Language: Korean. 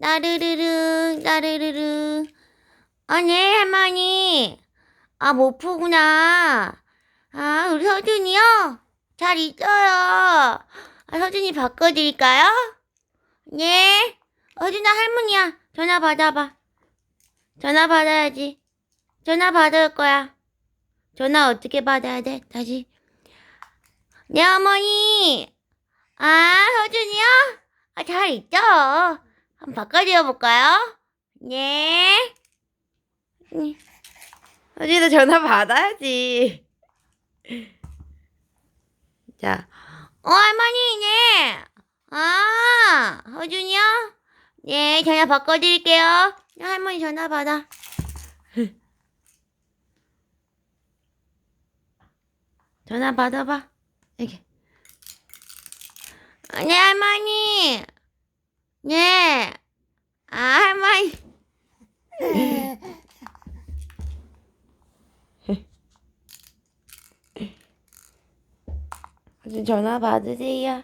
나르르르, 나르르르. 아, 네, 할머니. 아, 못 푸구나. 아, 우리 서준이요? 잘 있어요. 아, 서준이 바꿔드릴까요? 네. 서준아, 할머니야. 전화 받아봐. 전화 받아야지. 전화 받을 거야. 전화 어떻게 받아야 돼? 다시. 네, 어머니. 아, 서준이요? 아, 잘 있죠? 한번 바꿔드려 볼까요? 네. 네. 서준이도 전화 받아야지. 자, 어, 할머니, 네. 아, 허준이요? 네, 전화 바꿔드릴게요. 네, 할머니 전화 받아. 전화 받아봐. 여기. 아, 네, 할머니. 네. 아, 할머니. 서준 전화 받으세요.